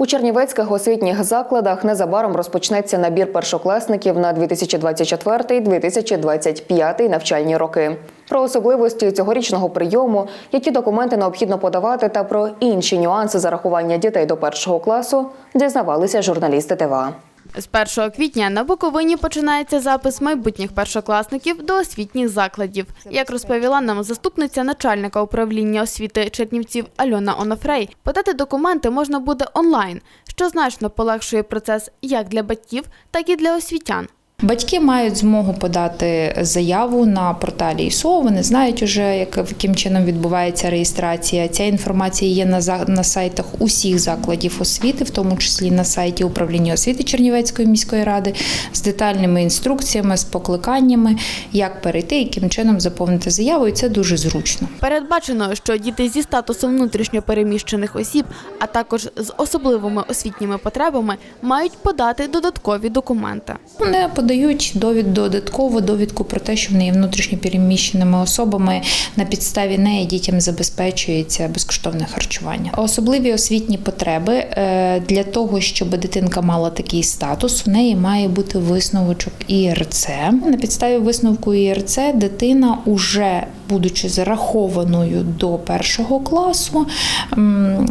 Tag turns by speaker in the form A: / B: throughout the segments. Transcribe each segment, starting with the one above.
A: У чернівецьких освітніх закладах незабаром розпочнеться набір першокласників на 2024-2025 навчальні роки. Про особливості цьогорічного прийому, які документи необхідно подавати, та про інші нюанси зарахування дітей до першого класу дізнавалися журналісти ТВА.
B: З 1 квітня на Буковині починається запис майбутніх першокласників до освітніх закладів. Як розповіла нам заступниця начальника управління освіти Чернівців Альона Онофрей, подати документи можна буде онлайн, що значно полегшує процес як для батьків, так і для освітян.
C: Батьки мають змогу подати заяву на порталі ІСО. Вони знають уже, як яким чином відбувається реєстрація. Ця інформація є на на сайтах усіх закладів освіти, в тому числі на сайті управління освіти Чернівецької міської ради, з детальними інструкціями, з покликаннями, як перейти, яким чином заповнити заяву. І це дуже зручно.
B: Передбачено, що діти зі статусом внутрішньо переміщених осіб, а також з особливими освітніми потребами, мають подати додаткові документи.
C: Вони подають довід додаткову довідку про те, що вони є внутрішньо переміщеними особами. На підставі неї дітям забезпечується безкоштовне харчування. Особливі освітні потреби е, для того, щоб дитинка мала такий статус, у неї має бути висновочок ІРЦ. На підставі висновку ІРЦ дитина уже будучи зарахованою до першого класу,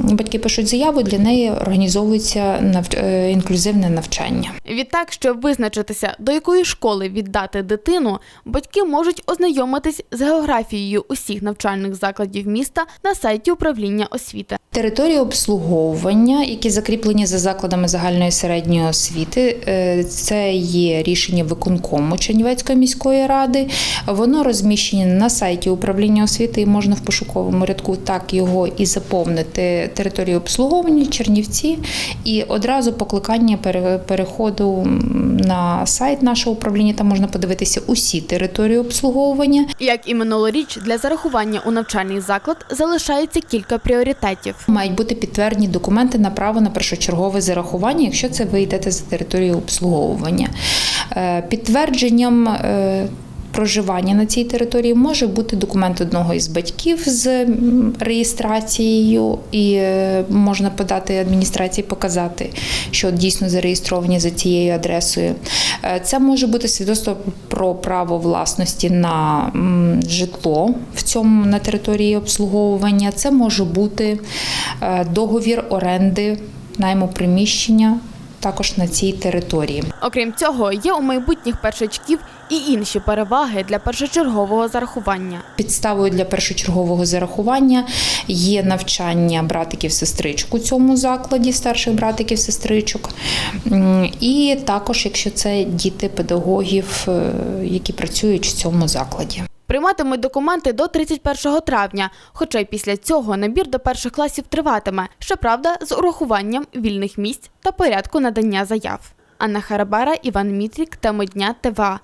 C: батьки пишуть заяву, для неї організовується е, інклюзивне навчання.
B: Відтак, щоб визначитися, до якої школи віддати дитину, батьки можуть ознайомитись з географією усіх навчальних закладів міста на сайті управління освіти.
C: Території обслуговування, які закріплені за закладами загальної середньої освіти, е, це є рішення виконкому Чернівецької міської ради. Воно розміщене на сайті управління освіти і можна в пошуковому рядку так його і заповнити території обслуговування Чернівці, і одразу покликання пере- переходу на сайт нашого управління. Там можна подивитися усі території обслуговування.
B: Як і минулоріч, для зарахування у навчальний заклад залишається кілька пріоритетів.
C: Мають бути підтверджені документи на право на першочергове зарахування, якщо це ви йдете за територією обслуговування. Е, Підтвердженням е, проживання на цій території може бути документ одного із батьків з реєстрацією, і е, можна подати адміністрації, показати, що дійсно зареєстровані за цією адресою. Е, Це може бути свідоцтво про право власності на житло в цьому на території обслуговування. Це може бути е, договір оренди найму приміщення також на цій території.
B: Окрім цього, є у майбутніх першачків і інші переваги для першочергового зарахування.
C: Підставою для першочергового зарахування є навчання братиків сестричок у цьому закладі, старших братиків сестричок. І також, якщо це діти педагогів, е, які працюють в цьому закладі.
B: Прийматимуть документи до 31 травня, хоча й після цього набір до перших класів триватиме, щоправда, з урахуванням вільних місць та порядку надання заяв. Анна Харабара, Іван Мітрік, теми дня ТВА.